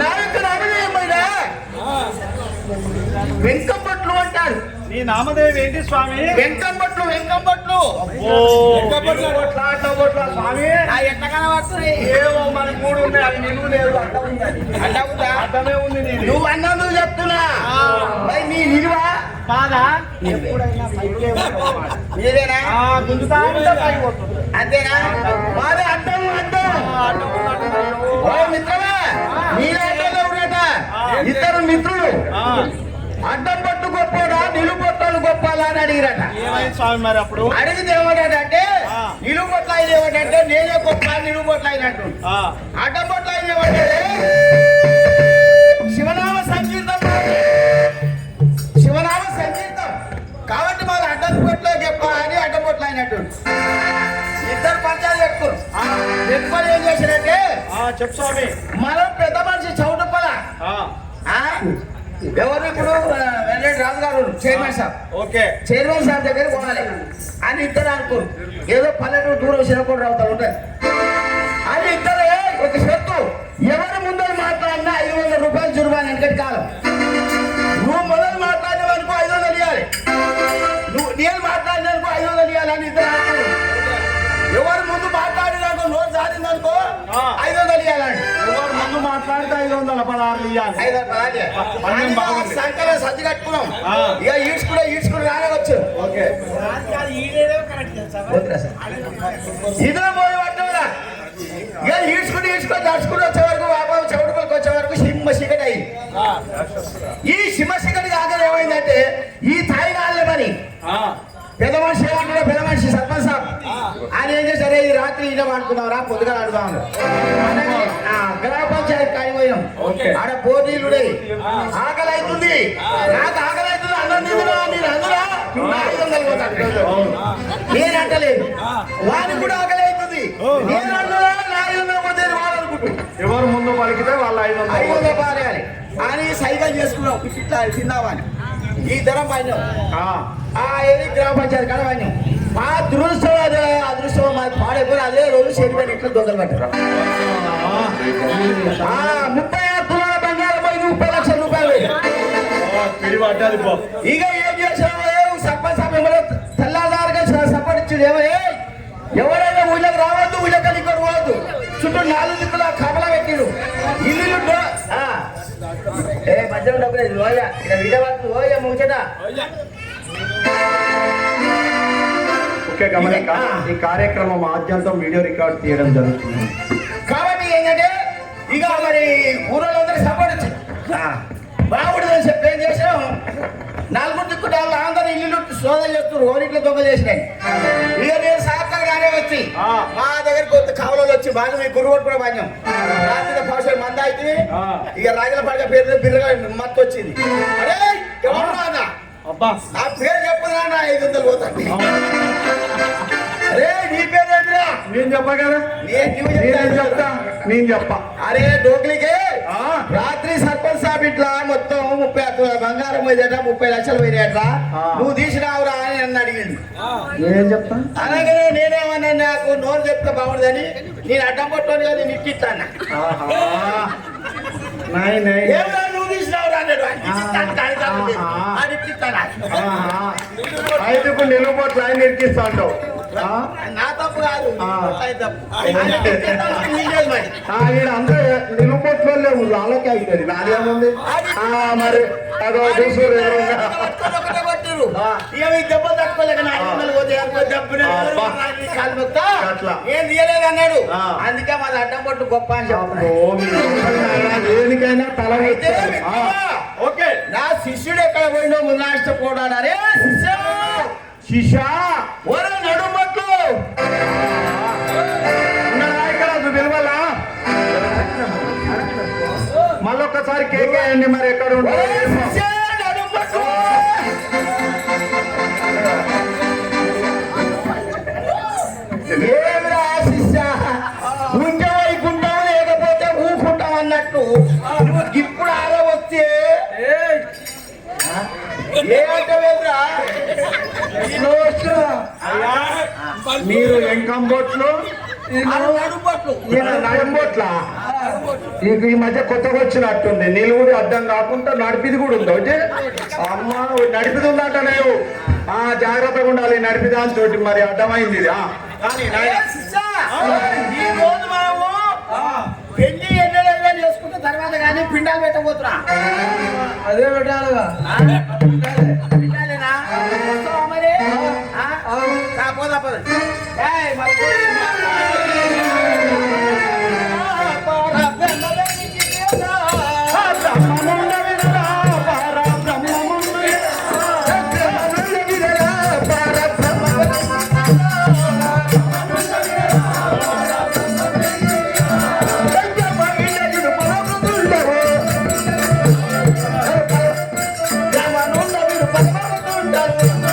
నాకు రామదేవమైన వెంకంపట్లు అంటారు. నీ నామదేవి ఏంటి స్వామి? వెంకంపట్లు వెంకంపట్లు స్వామి? నా ఎట్ట కనబడుతున్నాయి ఏవో మన మూడు ఉన్నాయి అవి నిలువు లేదు అడ్డం ఉంది అది. అడ్డా ఉందా? అర్థమే ఉంది నీది. నువ్వు అన్నందుకు చెప్తున్నా. మరి నీ నిలువా బాధా మీరేనా ఆ, గుంజుతా ఉంటే పైకి పోతుంది. అంతేనా మాది అడ్డం అడ్డం. ఓ మిత్రమా నీలాంటి ఎవరట ఇద్దరు మిత్రులు. అడ్డం పట్టు గొప్పడా నిలువు పట్టాలు గొప్పాలా అని అడిగిరట. మరి అప్పుడు? అడిగితే ఆయన ఏమంటే నేనే గొప్ప నిలువు పట్ల అయినట్టు ఆ, అడ్డం పట్ల ఆయన ఏమంటాడే శివనామ సంకీర్తం. శివనామ సంకీర్తం కాబట్టి మాది అడ్డం పొట్లో చెప్ప అని అడ్డం పొట్లు అయినట్టు ఇద్దరు పంచాలు పెట్టుకోరు పెట్టుకొని ఏం ఆ, చెప్పు స్వామి. మనం పెద్ద మనిషి చౌటప్పల? ఎవరు ఇప్పుడు ఆ, వెంకట రాజు గారు చైర్మన్ సాబ్ ఓకే. చైర్మన్ సాబ్ దగ్గర పోవాలి. అని ఇద్దరు అనుకోరు. ఏదో పల్లెటూరు దూరం చిన్నకోటి రావుతా ఉంటారు. అని ఇద్దరు ఒక షర్తు. ఎవరు ముందర మాట్లాడినా ఐదు వందల రూపాయలు జుర్మాన్ వెనకటి కాలం నువ్వు మొదలు మాట్లాడినవనుకో ఐదు వందలు ఇవ్వాలి నువ్వు నేను మాట్లాడిననుకో ఐదు వందలు ఇవ్వాలని ఇద్దరు ఐదు వందలు ఇవ్వాలండి ఎవరు ముందు మాట్లాడితే ఐదు వందల పదహారు ఇవ్వాలి ఐదు వందలు సర్ది కట్టుకున్నాం. ఇక ఈడ్చుకుంటే ఈడ్చుకుని రానవచ్చు ఓకే. ఇదే రాత్రి ఈయన పడుకున్నాం రా పొద్దుగా అడుగుదాం గ్రామ పంచాయతీ కాడి పోయినాం ఓకే. ఆడ పోటీలు ఉండేవి. ఆకలి అవుతుంది నాకు ఆకలి అవుతుంది అన్నం తిందురా మీరు అందురా. నా ఐదు వందలు పోతాను నేను అంటలేదు. వానికి కూడా ఆకలి అవుతుంది నేను వందలు పోతే ఎవరు ముందు పలికితే వాళ్ళ ఐదు ఐదు వందలు వందలు పారేయాలి. అని సైకిల్ చేసుకున్నాం ఇట్లా తిందామని. ఈ ధరం పైన ఏది గ్రామ పంచాయతీ కాడ పైన మా అదృష్టం అదే అదృష్టం మాది పాడైపోయి అదే రోజు చేతిపైన ఇట్లా దొంగలు పెట్టారు ముప్పై ఆరు తులాల బంగారం పోయింది ముప్పై లక్షల రూపాయలు ఇక ఏం చేసావు సర్పంచ్ సమయంలో తెల్లాదారుగా సపోర్ట్ ఏమో? ఎవరైనా ఊళ్ళకి రావద్దు ఊళ్ళకి ఇక్కడ పోవద్దు చుట్టూ నాలుగు దిక్కుల కమల పెట్టిడు. ఇల్లు ఏ మధ్యలో డబ్బులు లేదు ఓయ ఇక్కడ విడవద్దు ఓయ ముచ్చట. ఓకే గమనిక ఈ కార్యక్రమం ఆద్యంతం వీడియో రికార్డ్ తీయడం జరుగుతుంది. కాబట్టి ఏంటంటే ఇక మరి ఊరోళ్ళందరూ సపోర్ట్ బాగుండదని చెప్పి ఏం చేసాం నలుగురు దిక్కు వాళ్ళు అందరూ ఇల్లు సోదలు చేస్తారు ఓరిట్లో దొంగ చేసినాయి. ఇక నేను సాయంత్రంగానే వచ్చి ఆ. మా దగ్గరికి కొత్త కావలలో వచ్చి బాగా మీ గురువు కూడా బాధ్యం. రాత్రి పౌషల్ మంద అయితే. ఇక రాజల పడక పేరు బిర్రగా మత్తు వచ్చింది. అరే ఎవరు రాదా అబ్బా. నా పేరు చెప్పదా ఐదు వందలు పోతాండి అరే నీ నేను నేను చెప్తా. చెప్పా. అరే డోక్లికే. ఆ. రాత్రి సర్పంచ్ సాబ్ ఇంట్లో మొత్తం ముప్పై బంగారం పోయేదట ముప్పై లక్షలు పోయినట్రా. నువ్వు తీసినావురా అని నన్ను అడిగింది. నేను చెప్తా? అలాగే నేనేమన్నా నాకు నోరు చెప్తే బాగుండదని నేను అడ్డం పట్టుకొని కదా నేను ఇట్టిస్తాను ఆహా. నై నై ఏమన్నా నువ్వు అది. ఆహా ఐదుకు నిలువబోట్లు ఆయన ఇరికిస్తా అంటావు ఆ? నా తప్పు కాదు ఆ. తప్పు. మరి. ఆ, ఈడ అంతా నిలువబోట్లో లేవు వాళ్ళకే అవుతుంది నాదేముంది ఆ, మరి అదో చూసుడు ఎదురుగా పట్టుకొని ఒకటే కొట్టిర్రు. ఆ. ఇక మీ దెబ్బలు తట్టుకోలేక నా ఐదు వందలు పోతే అనుకో దెబ్బనే ఆ, బా. నాకు ఈ కాలు మొక్తా. అట్లా. ఏం తీయలేదు అన్నాడు ఆ. అందుకే మాది అడ్డం పట్టు గొప్ప అని అబ్బో, చెప్తున్నాడు నా శిష్యుడు ఎక్కడ పోయినో మున్నాష్టపోడాడు అరే శిష్య శిషా ఒరే నడుమట్లు ఉన్నాడా ఇక్కడ నువ్వు పిలవాలా మళ్ళొక్కసారి కేక్ వేయండి మరి ఎక్కడ ఒరే ఉంటారు మీరు ఎంకంబోట్లు నడంబోట్ల నీకు ఈ మధ్య కొత్తగా వచ్చినట్టుంది. నిలువుడి అడ్డం కాకుండా నడిపిది కూడా ఉంది ఒకటి అమ్మ నడిపిది ఉందంట లేవు. ఆ జాగ్రత్తగా ఉండాలి. నడిపి దాంతో మరి అడ్డమైంది పెళ్ళి ఎన్నెల చేసుకుంటే తర్వాత కానీ పిండాలు పెట్టబోతున్నా. అదే పెట్టాలిగా கொண்டார்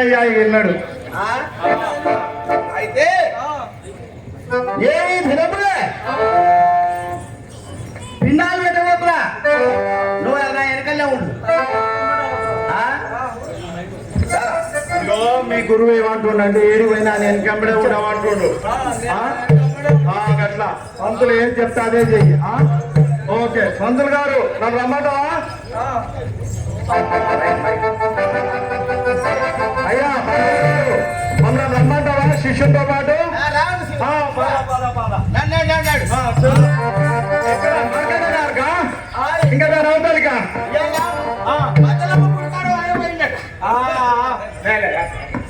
విన్నాడయ్యా విన్నాడు ఆ? అయితే? ఏ పిండాలు పెట్టబోతున్నా నువ్వు నా వెనకల్లే ఉండు. మీ గురువు ఏమంటుండంటే ఏడు పోయినా నేను వెంబడే ఉండమంటుండు ఆ? ఆ, గట్లా. పంతులు ఏం చెప్తా అదే చెయ్యి. ఆ? ఓకే. పంతులు గారు నన్ను రమ్మంటావా? మార్కెట్ గారుకా? ఇంకా దాని.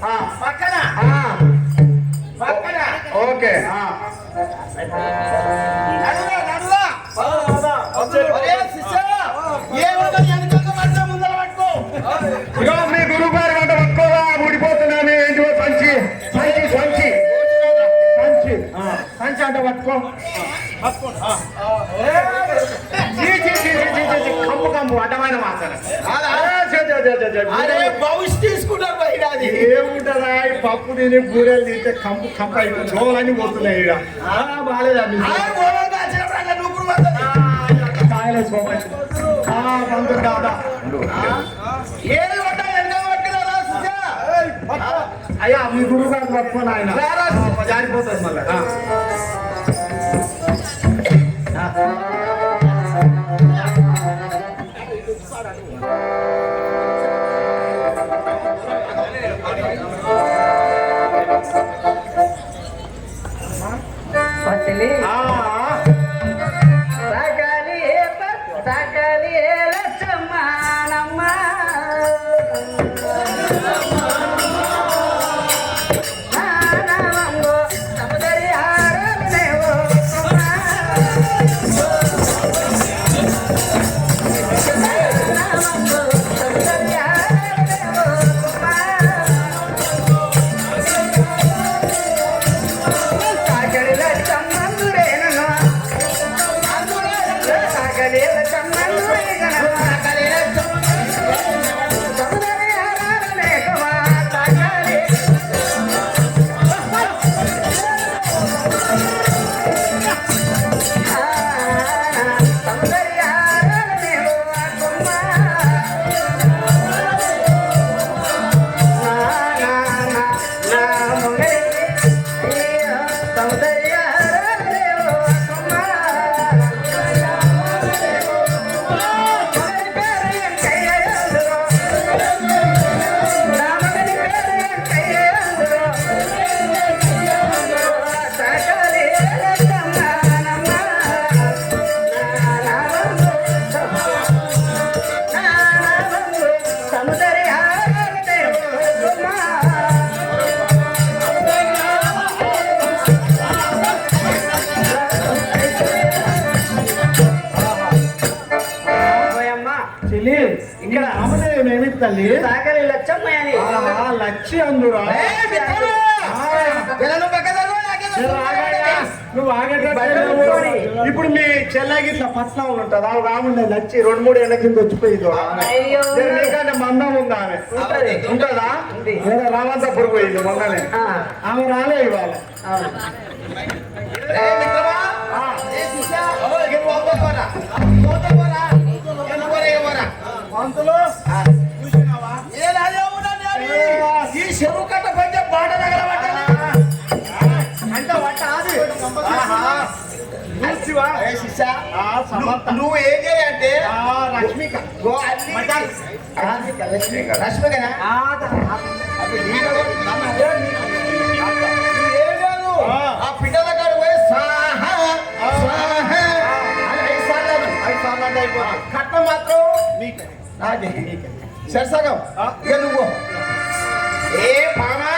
ఆ, పక్కన. పక్కన. ఓకే. కంపు కంపు అడ్డమైన కాదా? భవిష్య తీసుకుంటారు బయట అది ఏముంటదా ఈ పప్పు తిని బూరెలు తింటే కంపు కంపు అయిపోయి జోలన్నీ పోతున్నాయి ఈడ ఆ, బాలేదా మీ ఆ గోడంగా వచ్చినప్పుడు అట్లా నూపురు పడుతుంది. కాయలేసుకోమని ఆ, పంతులు దాదా ఏది. అయ్యా మీ గురువు గారు పట్టుకోని ఆయన జారిపోతుంది మళ్ళీ ఆ. పచ్చలి తల్లి? ఆహా, లచ్చి అందురా. నువ్వు ఆగేటట్టు. ఇప్పుడు మీ చెల్లెకి ఇట్లా పట్నం ఉంటుంది రాముండే నచ్చి రెండు మూడు ఏళ్ళ కింద వచ్చిపోయింది మందం ఉంది ఆమె? ఉంటది. రామంతపురం పోయింది మొన్ననే. ఆమె రాలే ఇవాళ. మిత్రమా! ఉన్నది అది. ఈ చెరువు కట్ట కొంచెం బాట తగలబడ్డది. అంటే వంట సమర్థ. నువ్వు- ఏం చేయంటే ఆ, రష్మిక. రష్మిక, రష్మిక. రష్మికనా? ఆ, అది. అదే పిట్టల కాడ పోయి స్వాహా అని ఐదు సార్లు. ఐదు సార్లు అంటే అయిపోతుంది. కట్నం మాత్రం నీకే. ఇక నువ్వు ఏ మామా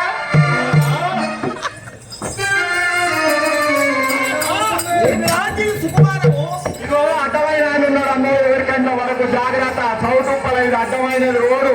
ఇగో అడ్డమైన ఆయన ఉన్నాడు అమ్మ ఎవరికన్నా వరకు జాగ్రత్త చౌటుప్పల ఇది అడ్డమైన రోడ్డు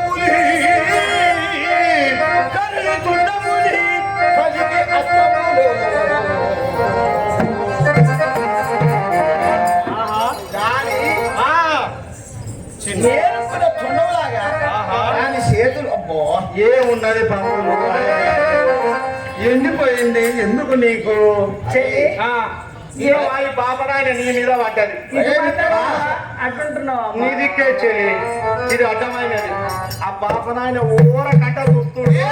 ఎందుకు నీకు? నీ మీద పడ్డది. ఇది మాత్రం అట్లుంటున్నావు అమ్మ. నీ దిక్కే చెల్లి ఇది అడ్డమైనది ఆ పాపనాయన ఊర కట్ట చూస్తుండే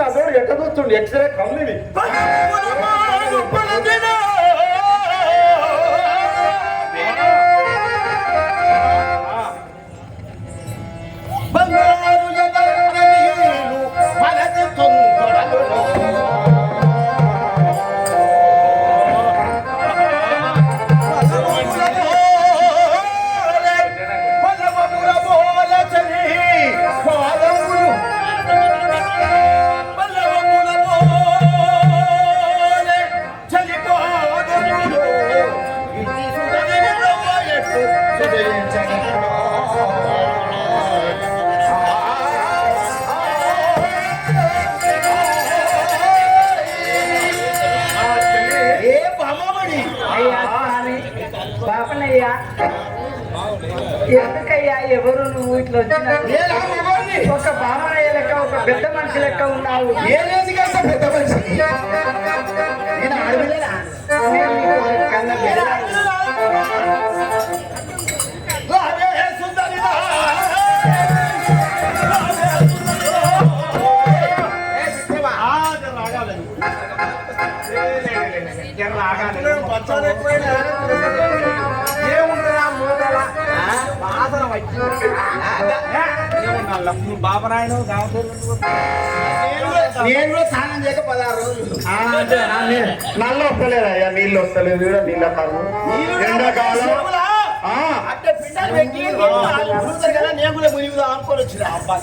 నా కట్టుకున్నా చూడు ఎట్ట చూస్తుండు ఎక్స్రే కమ్మిది ఎవరు నువ్వు ఇట్లా రామగోని ఒక బామనయ్య లెక్క ఒక పెద్ద మనిషి లెక్క ఉన్నావు పెద్ద మనిషి నేను ఆడపిల్లనా నేను నేను కూడా స్నానం చేయక పదహారు రోజులు నల్ల వస్తలేదయ్యా నీళ్ళు వస్తలేదు కూడా నీళ్ళ కాదు ఎండాకాలం అంటే పిండాలు పెట్టి కదా నేను కూడా మునిగుదాం అనుకొని వచ్చిన అబ్బా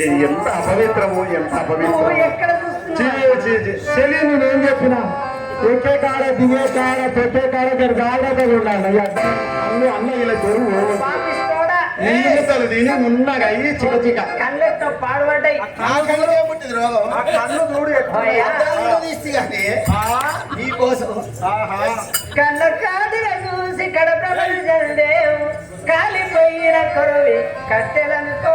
చీ ఎంత అపవిత్రము ఎంత అపవిత్రము. చెల్లి నేనేం చెప్పిన. ఎక్కే కాడ దిగే కాడ పెట్టే కాడ ఇక్కడ జాగ్రత్తగా ఉండాలి. అయ్యా అన్ని అన్న ఇలా చెరువు పాపిస్తోడా నీళ్ళు తిని ఉన్నగా అయ్యి చిక చిక. కళ్ళెత్తో కళ్ళు ఏముంటుంది రోగం. ఆ కళ్ళు చూడు కానీ నీకోసం. కళ్ళ కాదుగా చూసి కాలిపోయిన కొరవి కట్టెలనుకో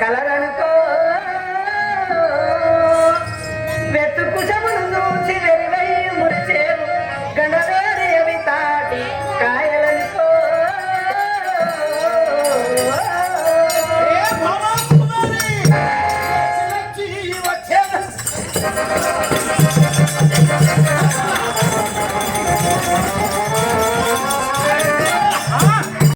కలరనుకో